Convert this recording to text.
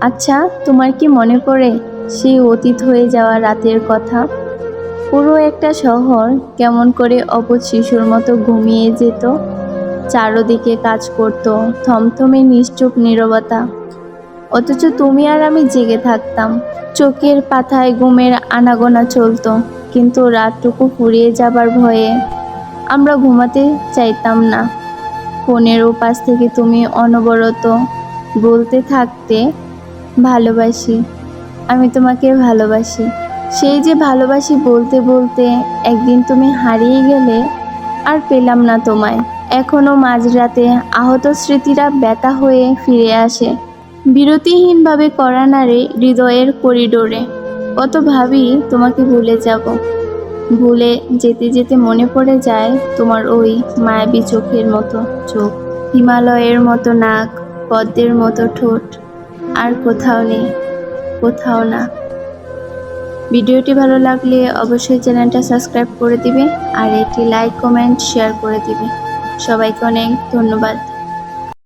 আচ্ছা তোমার কি মনে পড়ে সেই অতীত হয়ে যাওয়া রাতের কথা? পুরো একটা শহর কেমন করে অবুধ শিশুর মতো ঘুমিয়ে যেত। চারোদিকে কাজ করত, থমথমে নিশ্চুপ নীরবতা। অথচ তুমি আর আমি জেগে থাকতাম। চোখের পাথায় ঘুমের আনাগোনা চলতো, কিন্তু রাতটুকু ফুরিয়ে যাবার ভয়ে আমরা ঘুমাতে চাইতাম না। ফোনের ওপাশ থেকে তুমি অনবরত বলতে থাকতে ভালোবাসি। আমি তোমাকে ভালোবাসি। সেই যে ভালোবাসি বলতে বলতে একদিন তুমি হারিয়ে গেলে আর পেলাম না তোমায়। এখনও মাঝরাতে আহত স্মৃতিরা ব্যথা হয়ে ফিরে আসে। বিরতিহীনভাবে করা নাড়ে হৃদয়ের করিডোরে। কত ভাবি তোমাকে ভুলে যাব। ভুলে যেতে যেতে মনে পড়ে যায় তোমার ওই মায়াবী চোখের মতো চোখ। হিমালয়ের মতো নাক, পদ্মের মতো ঠোঁট। আর কোথাও নেই, কোথাও না। ভিডিওটি ভালো লাগলে অবশ্যই চ্যানেলটা সাবস্ক্রাইব করে দিবে আর একটি লাইক, কমেন্ট, শেয়ার করে দিবে। সবাইকে অনেক ধন্যবাদ।